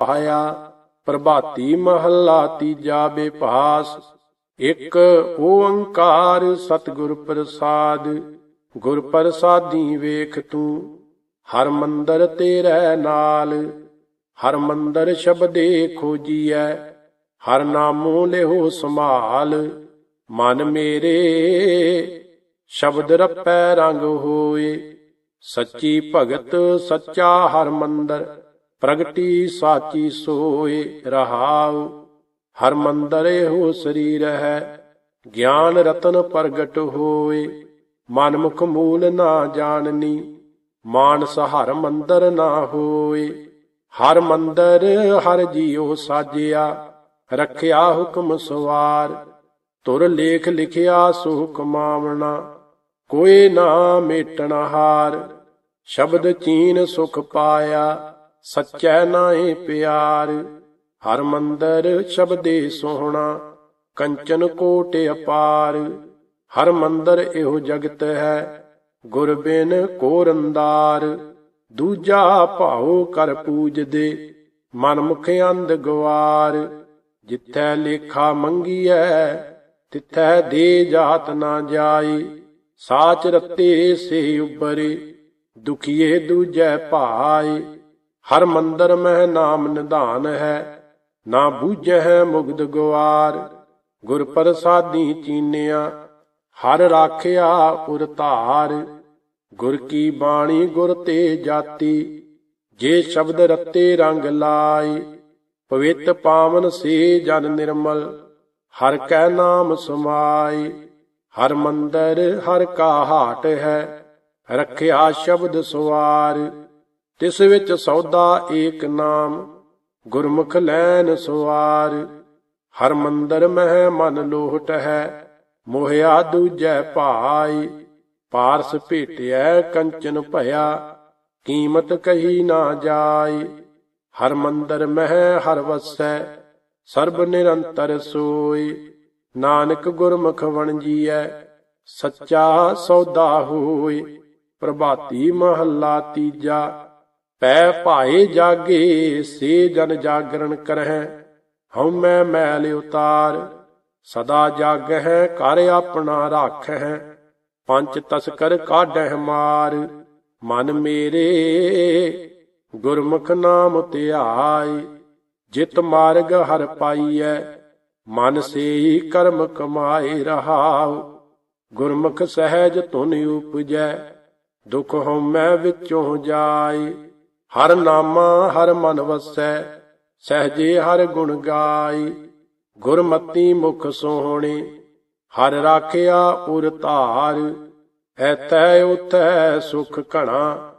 ਪਾਇਆ ਪ੍ਰਭਾਤੀ ਮਹੱਲਾ ਤੀਜਾ ਬੇਪਾਸ, ਇਕ ਓੰਕਾਰ ਸਤਿਗੁਰ ਪ੍ਰਸਾਦ, ਗੁਰ ਪ੍ਰਸਾਦੀ ਵੇਖ ਤੂੰ, ਹਰ ਮੰਦਰ ਤੇਰੇ ਨਾਲ, ਹਰ ਮੰਦਰ ਸ਼ਬਦੇ ਖੋਜੀਐ, ਹਰ ਨਾਮੋ ਲਿਓ ਸੰਭਾਲ, ਮਨ ਮੇਰੇ ਸ਼ਬਦ ਰਪੈ ਰੰਗ ਹੋਏ, ਸੱਚੀ ਭਗਤ ਸੱਚਾ ਹਰ ਮੰਦਰ ਪ੍ਰਗਟੀ ਸਾਚੀ ਸੋਏ ਰਹਾਉ, ਹਰ ਮੰਦਰ ਹੋ ਸਰੀਰ ਹੈ ਗਿਆਨ ਰਤਨ ਪ੍ਰਗਟ ਹੋਏ। ਮਨ ਮੁਖ ਮੂਲ ਨਾ ਜਾਣਨੀ, ਮਾਨਸ ਹਰ ਮੰਦਰ ਨਾ ਹੋਏ। ਹਰ ਮੰਦਰ ਹਰ ਜੀਉ ਸਾਜਿਆ, ਰਖਿਆ ਹੁਕਮ ਸਵਾਰ। ਤੁਰ ਲੇਖ ਲਿਖਿਆ ਸੋ ਕਮਾਵਣਾ ਕੋਈ ਨਾ ਮੇਟਣਾ ਹਾਰ। ਸ਼ਬਦ ਚੀਨ ਸੁਖ ਪਾਇਆ ਸੱਚੈ ਨਾਏ ਪਿਆਰ, ਹਰ ਮੰਦਰ ਸ਼ਬਦੇ ਸੋਹਣਾ, ਕੰਚਨ ਕੋਟ ਅਪਾਰ, ਹਰ ਮੰਦਰ ਇਹੋ ਜਗਤ ਹੈ, ਗੁਰ ਬਿਨ ਕੋ ਰੰਦਾਰ ਦੂਜਾ ਭਾਉ ਕਰ ਪੂਜਦੇ ਮਨ ਮੁਖ ਅੰਧ ਗਵਾਰ ਜਿੱਥੈ ਲੇਖਾ ਮੰਗੀਐ, ਤਿੱਥੈ ਦੇ ਜਾਤ ਨਾ ਜਾਈ, ਸਾਚ ਰਤੇ ਸੇ ਉਬਰੇ ਦੁਖੀਏ ਦੂਜੈ ਭਾਈ ਹਰ ਮੰਦਰ ਮਹਿ ਨਾਮ ਨਿਧਾਨ ਹੈ, ਨਾ ਬੂਝੈ ਮੁਗਦ ਗਵਾਰ ਗੁਰ ਪ੍ਰਸਾਦੀ ਚੀਨਿਆ, ਹਰ ਰਾਖਿਆ ਉਰ ਧਾਰ। ਗੁਰ ਕੀ ਬਾਣੀ ਗੁਰ ਤੇ ਜਾਤੀ, ਜੇ ਸ਼ਬਦ ਰਤੇ ਰੰਗ ਲਾਈ ਪਵਿੱਤ ਪਾਵਨ ਸੇ ਜਨ ਨਿਰਮਲ, ਹਰ ਕੈ ਨਾਮ ਸਮਾਈ ਹਰ ਮੰਦਰ ਹਰ ਕਾ ਹਾਟ ਹੈ, ਰਖਿਆ ਸ਼ਬਦ ਸਵਾਰ ਤਿਸ ਵਿੱਚ ਸੌਦਾ ਏਕ ਨਾਮ, ਗੁਰਮੁਖ ਲੈਨ ਸਵਾਰ ਹਰ ਮੰਦਰ ਮਹਿ ਮਨ ਲੋਹਟ ਹੈ, ਮੋਹਿਆ ਦੂਜੈ ਭਾਈ। ਪਾਰਸ ਭੇਟਿਐ ਕੰਚਨ ਭਇਆ, ਕੀਮਤ ਕਹੀ ਨਾ ਜਾਈ। ਹਰ ਮੰਦਰ ਮਹਿ ਹਰ ਵਸੈ, ਸਰਬ ਨਿਰੰਤਰ ਸੋਈ। ਨਾਨਕ ਗੁਰਮੁਖ ਵਣਜੀਐ, ਸੱਚਾ ਸੌਦਾ ਹੋਈ। ਪ੍ਰਭਾਤੀ ਮਹੱਲਾ ਤੀਜਾ ਪੈ ਭਾਏ ਜਾਗੇ, ਸੇ ਜਨ ਜਾਗਰਣ ਕਰਹਿ ਹਉ ਮੈਂ ਮੈਲ ਉਤਾਰ। ਸਦਾ ਜਾਗਹਿ ਕਰ ਆਪਣਾ ਰਾਖਹਿ, ਪੰਜ ਤਸਕਰ ਕਾਢਹਿ ਮਾਰ। ਮਨ ਮੇਰੇ ਗੁਰਮੁਖ ਨਾਮ ਧਿਆਈ ਜਿਤ ਮਾਰਗ ਹਰ ਪਾਈਐ, ਮਨ ਸੇਈ ਕਰਮ ਕਮਾਏ ਰਹਾਉ। ਗੁਰਮੁਖ ਸਹਿਜ ਤੁਨ ਉਪਜੈ, ਦੁਖ ਹਉਮੈ ਵਿੱਚੋਂ ਜਾਏ। ਹਰ ਨਾਮਾ ਹਰ ਮਨ ਵਸੈ, ਸਹਜੇ ਹਰ ਗੁਣ ਗਾਈ, ਗੁਰਮਤੀ ਮੁਖ ਸੋਹਣੇ, ਹਰ ਰਾਖਿਆ ਉਰ ਧਾਰ, ਐਤੈ ਉਤੈ ਸੁਖ ਘਣਾ,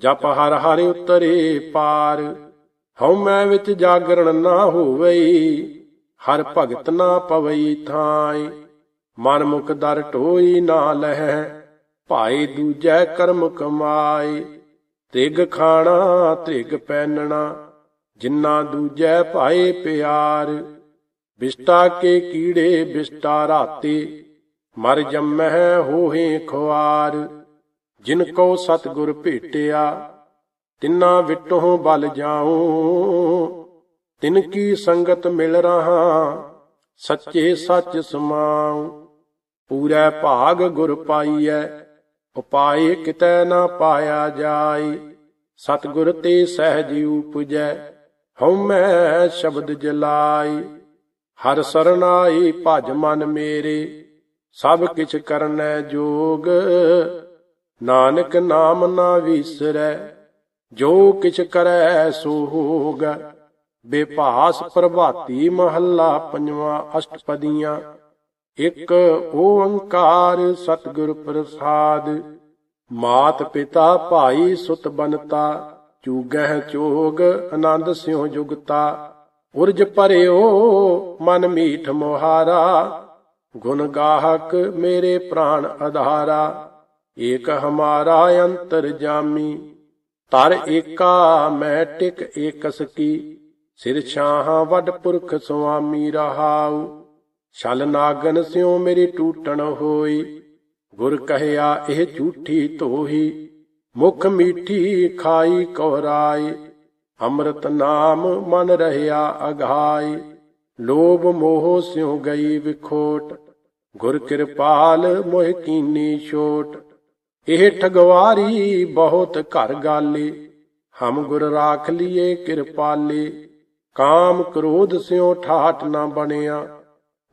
ਜਪ ਹਰ ਹਰ ਉਤਰੇ ਪਾਰ। ਹਉ ਮੈਂ ਵਿੱਚ ਜਾਗਰਣ ਨਾ ਹੋਵਈ, ਹਰ ਭਗਤ ਨਾ ਪਵਈ ਥਾਈ। ਮਨ ਮੁਖ ਦਰ ਢੋਈ ਨਾ ਲਹਿ, ਭਾਈ ਦੂਜੈ ਕਰਮ ਕਮਾਈ। ਤ੍ਰਿਗ ਖਾਣਾ ਤ੍ਰਿਗ ਪੈਨਣਾ ਜਿਨ੍ਹਾਂ ਦੂਜੈ ਭਾਏ ਪਿਆਰ, ਬਿਸਟਾ ਕੇ ਕੀੜੇ ਬਿਸਟਾ ਰਾਤੇ, ਮਰ ਜੰਮਹਿ ਹੋਹੇ ਖੁਆਰ, ਜਿਨ ਕੋ ਸਤਗੁਰ ਭੇਟਿਆ, ਤਿੰਨਾ ਵਿਟੋਂ ਬਲ ਜਾਉ, ਤਿਨ ਕੀ ਸੰਗਤ ਮਿਲ ਰਹਾ, ਸੱਚੇ ਸੱਚ ਸਮਾਉ, ਪੂਰੇ ਭਾਗ ਗੁਰ ਪਾਈਐ ਉਪਾਏ ਕਿਤੈ ਨਾ ਪਾਇਆ ਜਾਈ। ਸਤਗੁਰ ਤੇ ਸਹਿਜ ਉਪਜੈ ਹਉਮੈ ਸ਼ਬਦ ਜਲਾਈ। ਹਰ ਸਰਨਾਈ ਭਜ ਮਨ ਮੇਰੇ, ਸਭ ਕਿਛ ਕਰਨੈ ਜੋਗ। ਨਾਨਕ ਨਾਮ ਨਾ ਵਿਸਰੈ, ਜੋ ਕਿਛ ਕਰੈ ਸੋ ਹੋਗ। ਬੇਭਾਸ ਪ੍ਰਭਾਤੀ ਮਹੱਲਾ ਪੰਜਵਾਂ ਅਸ਼ਟਪਦੀਆਂ। ਇਕ ਓੰਕਾਰ ਸਤਿਗੁਰ ਪ੍ਰਸਾਦ, ਮਾਤ ਪਿਤਾ ਭਾਈ ਸੁਤ ਬਨਤਾ ਚੂਗਹਿ ਚੋਗ ਆਨੰਦ ਸਿਉ ਜੁਗਤਾ, ਉਰਜ ਭਰਿਓ ਮਨ ਮੀਠ ਮੋਹਾਰਾ, ਗੁਣ ਗਾਹਕ ਮੇਰੇ ਪ੍ਰਾਣ ਆਧਾਰਾ ਏਕ ਹਮਾਰਾ ਅੰਤਰ ਜਾਮੀ, ਤਰ ਏਕਾ ਮੈਂ ਟਿਕ ਏਕਸ ਕੀ, ਸਿਰ ਛਾਹਾਂ ਵੱਡ ਪੁਰਖ ਸੁਆਮੀ ਰਹਾਉ। ਛਲ ਨਾਗਨ ਸਿਉ ਮੇਰੀ ਟੂਟਣ ਹੋਈ। ਗੁਰ ਕਹਿਆ, ਇਹ ਝੂਠੀ ਧੋਹੀ, ਮੁਖ ਮੀਠੀ ਖਾਈ ਕੋਹਰਾਈ ਅੰਮ੍ਰਿਤ ਨਾਮ ਮਨ ਰਹਿਆ ਅਘਾਈ ਲੋਭ ਮੋਹ ਸਿਉ ਗਈ ਵਿਖੋਟ। ਗੁਰ ਕਿਰਪਾਲ ਮੋਹਿ ਕੀਨੀ ਛੋਟ। ਇਹ ਠਗਵਾਰੀ ਬਹੁਤ ਘਰ ਗਾਲੀ, ਹਮ ਗੁਰ ਰਾਖ ਲਿਏ ਕਿਰਪਾਲੇ। ਕਾਮ ਕ੍ਰੋਧ ਸਿਉ ਠਾਟ ਨਾ ਬਣਿਆ।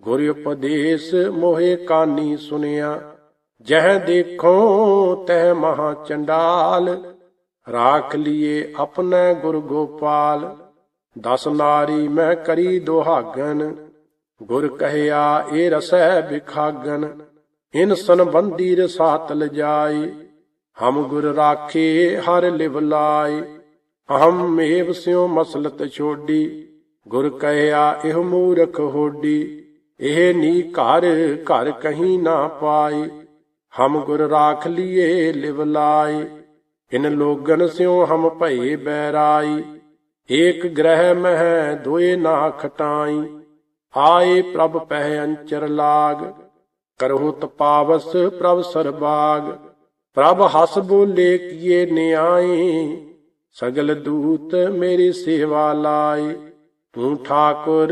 ਗੁਰ ਉਪਦੇਸ਼ ਮੋਹਿ ਕਾਨੀ ਸੁਨਿਆ, ਜਹ ਦੇਖੋ ਤਹ ਮਹਾ ਚੰਡਾਲ, ਰਾਖ ਲਿਏ ਆਪਣਾ ਗੁਰ ਗੋਪਾਲ, ਦਸ ਨਾਰੀ ਮੈਂ ਕਰੀ ਦੁਹਾਗਨ, ਗੁਰ ਕਹਿਆ ਇਹ ਰਸੈ ਵਿਖਾਗਨ, ਇਨ ਸੰਬੰਧੀ ਰਸਾਤ ਲਜਾਈ, ਹਮ ਗੁਰ ਰਾਖੇ ਹਰ ਲਿਵ ਲਾਈ, ਅਹਮ ਮੇਵ ਸਿਉ ਮਸਲਤ ਛੋਡੀ, ਗੁਰ ਕਹਿਆ ਇਹ ਮੂਰਖ ਹੋਡੀ ਇਹ ਨੀ ਘਰ ਘਰ ਕਹੀਂ ਨਾ ਪਾਈ ਹਮ ਗੁਰ ਰਾਖ ਲਿਏ, ਲਿਵ ਲਾਈ ਇਨ ਲੋਗਨ ਸਿਉ ਹਮ ਭਏ ਬੈਰਾਈ ਏਕ ਗ੍ਰਹਿ ਮਹਿ ਦੋਏ ਨਾ ਖਟਾਈ ਆਏ ਪ੍ਰਭ ਪਹਿ ਅੰਚਰ ਲਾਗ। ਕਰਹੁ ਤਪਾਵਸ ਪ੍ਰਭ ਸਰਬਾਗ। ਪ੍ਰਭ ਹਸ ਬੋਲੇ ਕੀਏ ਨਿਆਏ। ਸਗਲ ਦੂਤ ਮੇਰੀ ਸੇਵਾ ਲਾਏ। ਤੂੰ ਠਾਕੁਰ,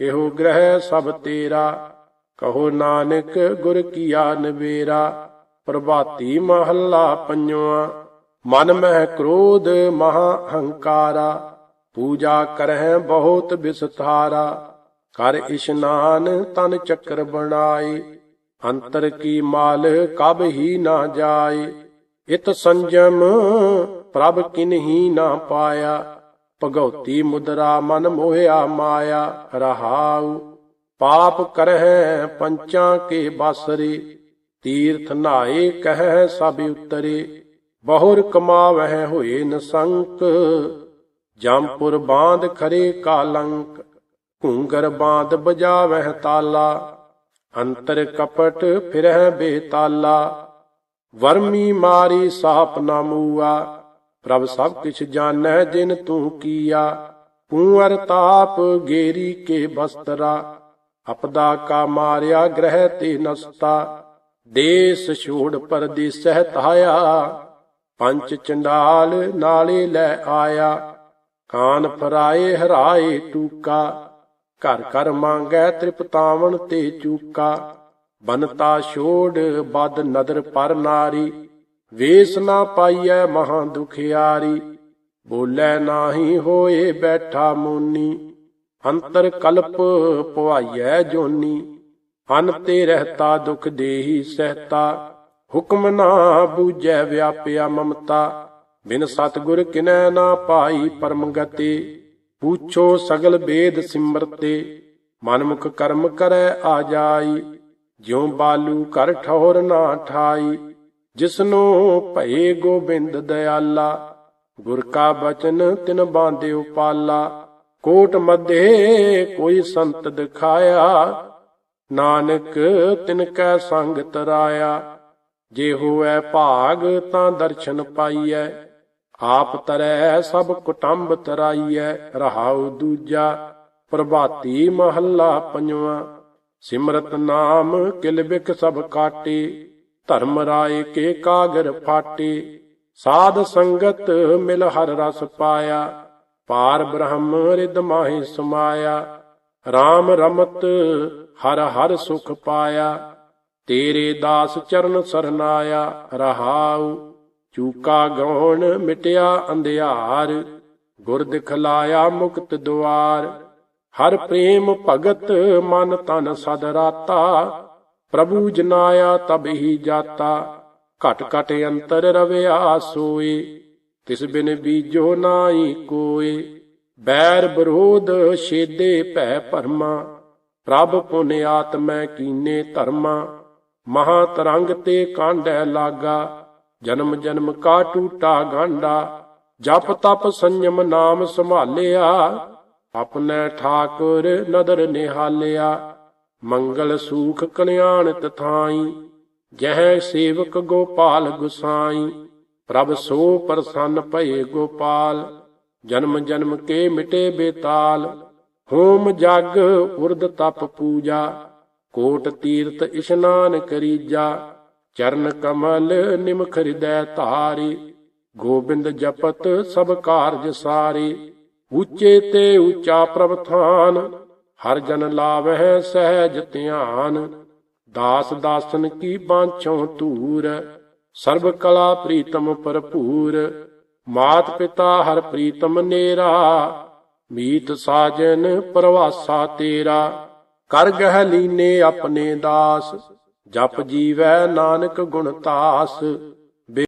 ਇਹੋ ਗ੍ਰਹਿ ਸਭ ਤੇਰਾ। ਕਹੋ ਨਾਨਕ, ਗੁਰ ਕੀਆ ਨਵੇਰਾ। ਪ੍ਰਭਾਤੀ ਮਹੱਲਾ ਪੰਜਵਾ। ਮਨ ਮਹਿ ਕ੍ਰੋਧ, ਮਹਾ ਹੰਕਾਰਾ। ਪੂਜਾ ਕਰਹਿ ਬਹੁਤ ਬਿਸਥਾਰਾ ਕਰ ਇਸ਼ਨਾਨ ਤਨ ਚੱਕਰ ਬਣਾਏ। ਅੰਤਰ ਕੀ ਮਾਲ, ਕਬ ਹੀ ਨਾ ਜਾਏ। ਇਤ ਸੰਜਮ, ਪ੍ਰਭ ਕਿਨਹੀ ਨਾ ਪਾਇਆ। ਭਗਉਤੀ ਮੁਦਰਾ ਮਨ ਮੋਹਿਆ ਮਾਇਆ, ਰਹਾਉ। ਪਾਪ ਕਰਹਿ ਪੰਚਾਂ ਕੇ ਬਾਸਰੇ, ਤੀਰਥ ਨਾਏ ਕਹਿ ਸਭ ਉਤਰੇ। ਬਹੁਰ ਕਮਾਵਹਿ ਹੋਏ ਨਸੰਕ ਜੰਪੁਰ ਬਾਂਧ ਖਰੇ ਕਾਲੰਕ। ਘੂੰਗਰ ਬਾਂਧ ਬਜਾਵਹਿ ਤਾਲਾ, ਅੰਤਰ ਕਪਟ ਫਿਰਹਿ ਬੇਤਾਲਾ। ਵਰਮੀ ਮਾਰੀ ਸਾਪ ਨਾ ਮੂਆ ਪ੍ਰਭ ਸਭ ਕਿਛ ਜਾਣੈ, ਜਿਨ ਤੂੰ ਕੀਆ। ਕੂਅਰ ਤਾਪ, ਗੇਰੀ ਕੇ ਬਸਤਰਾ। ਅਪਦਾ ਕਾ ਮਾਰਿਆ ਗ੍ਰਹਿ ਤੇ ਨਸਤਾ। ਦੇਸ ਛੋੜ ਪਰਦੇਸਹਿ ਤਾਇਆ ਪੰਚ ਚੰਡਾਲ ਨਾਲੇ ਲੈ ਆਇਆ। ਕਾਨ ਫਰਾਏ ਹਰਾਏ ਟੂਕਾ। ਘਰ ਘਰ ਮੰਗੈ ਤ੍ਰਿਪਤਾਵਣ ਤੇ ਚੂਕਾ। ਬਨਤਾ ਛੋੜ, ਬਦ ਨਦਰ ਪਰ ਨਾਰੀ। ਵੇਸ ਨਾ ਪਾਈਐ ਮਹਾ ਦੁਖਿਆਰੀ, ਬੋਲੇ ਨਾਹੀ ਹੋਏ ਬੈਠਾ ਮੋਨੀ, ਅੰਤਰ ਕਲਪ ਪਵਾਈਐ ਜੋਨੀ, ਅਨ ਤੇ ਰਹਤਾ ਦੁਖ ਦੇਹੀ ਸਹਤਾ, ਹੁਕਮ ਨਾ ਬੂਝੈ ਵਿਆਪਿਆ ਮਮਤਾ, ਬਿਨ ਸਤਗੁਰ ਕਿਨੈ ਨਾ ਪਾਈ ਪਰਮ ਗਤੀ ਪੂਛੋ ਸਗਲ ਬੇਦ ਸਿਮਰਤੇ, ਮਨਮੁਖ ਕਰਮ ਕਰੈ ਆ ਜਾਈ, ਜਿਉ ਬਾਲੂ ਕਰ ਠੌਰ ਨਾ ਠਾਈ ਜਿਸਨੂੰ ਭਏ ਗੋਬਿੰਦ ਦਇਆਲਾ, ਗੁਰ ਕਾ ਬਚਨ ਤਿਨ ਬਾਂਧਿਓ ਪਾਲਾ ਕੋਟ ਮਧੇ ਕੋਈ ਸੰਤ ਦਿਖਾਇਆ, ਨਾਨਕ ਤਿਨ ਕੈ ਸੰਗ ਤਰਾਇਆ ਜੇ ਹੋਐ ਭਾਗ ਤਾਂ ਦਰਸ਼ਨ ਪਾਈਐ, ਆਪ ਤਰੈ ਸਭ ਕੁਟੰਬ ਤਰਾਈਐ, ਰਹਾਉ ਦੂਜਾ ਪ੍ਰਭਾਤੀ ਮਹੱਲਾ ਪੰਜਵਾ। ਸਿਮਰਤ ਨਾਮ ਕਿਲ ਬਿਕ ਸਭ ਕਾਟੇ ਧਰਮ ਰਾਏ ਕੇ ਕਾਗਰ ਫਾਟੇ, ਸਾਧ ਸੰਗਤ ਮਿਲ ਹਰ ਰਸ ਪਾਇਆ, ਪਾਰ ਬ੍ਰਹਮ ਰਿਦ ਮਾਹੀ ਸਮਾਇਆ RAM ਰਮਤ ਹਰ ਹਰ ਸੁਖ ਪਾਇਆ, ਤੇਰੇ ਦਾਸ ਚਰਨ ਸਰਨਾਇਆ, ਰਹਾਉ, ਚੂਕਾ ਗਉਣ ਮਿਟਿਆ ਅੰਧਿਆਰ, ਗੁਰ ਦਿਖਲਾਇਆ ਮੁਕਤ ਦੁਆਰ, ਹਰ ਪ੍ਰੇਮ ਭਗਤ ਮਨ ਤਨ ਸਦ ਰਾਤਾ ਪ੍ਰਭੂ ਜਨਾਇਆ ਤਬ ਹੀ ਜਾਤਾ, ਘਟ ਘਟ ਅੰਤਰ ਰਵਿਆ ਸੋਏ ਤਿਸ ਬਿਨ ਬੀਜੋ ਨਾਹੀ ਕੋਏ। ਬੈਰ ਵਿਰੋਧ ਛੇਦੇ ਭੈ ਭਰਮਾ, ਪ੍ਰਭ ਪੁਨ ਆਤਮੈ ਕੀਨੇ ਧਰਮਾ। ਮਹਾ ਤਰੰਗ ਤੇ ਕਾਂਡੈ ਲਾਗਾ, ਜਨਮ ਜਨਮ ਕਾ ਟੂਟਾ ਗਾਂਡਾ ਜਪ ਤਪ ਸੰਜਮ ਨਾਮ ਸੰਭਾਲਿਆ, ਆਪਣੇ ਠਾਕੁਰ ਨਦਰ ਨਿਹਾਲਿਆ। ਮੰਗਲ ਸੂਖ ਕਲਿਆਣ ਤਥਾਈ ਜਹ ਸੇਵਕ ਗੋਪਾਲ ਗੁਸਾਈ, ਪ੍ਰਭ ਸੋ ਪ੍ਰਸੰਨ ਭਏ ਗੋਪਾਲ, ਜਨਮ ਜਨਮ ਕੇ ਮਿਟੇ ਬੇਤਾਲ, ਹੋਮ ਜਗ ਉਰਦ ਤਪ ਪੂਜਾ, ਕੋਟ ਤੀਰਥ ਇਸ਼ਨਾਨ ਕਰੀਜਾ ਚਰਨ ਕਮਲ ਨਿਮਖ ਹਿਰਦੈ ਧਾਰੀ, ਗੋਬਿੰਦ ਜਪਤ ਸਭ ਕਾਰਜ ਸਾਰੇ, ਉੱਚੇ ਤੇ ਉੱਚਾ ਪ੍ਰਭਥਾਨ ਹਰ ਜਨ ਲਾਵਹਿ ਸਹਿਜ ਧਿਆਨ, ਦਾਸ ਦਾਸਨ ਕੀ ਬਾਂਛੋਂ ਧੂਰ, ਸਰਬ ਕਲਾ ਪ੍ਰੀਤਮ ਭਰਪੂਰ, ਮਾਤ ਪਿਤਾ ਹਰ ਪ੍ਰੀਤਮ ਨੇਰਾ, ਮੀਤ ਸਾਜਨ ਪ੍ਰਵਾਸਾ ਤੇਰਾ, ਕਰ ਗਹਿ ਲੀਨੇ ਆਪਣੇ ਦਾਸ, ਜਪ ਜੀਵੈ ਨਾਨਕ ਗੁਣ ਤਾਸ।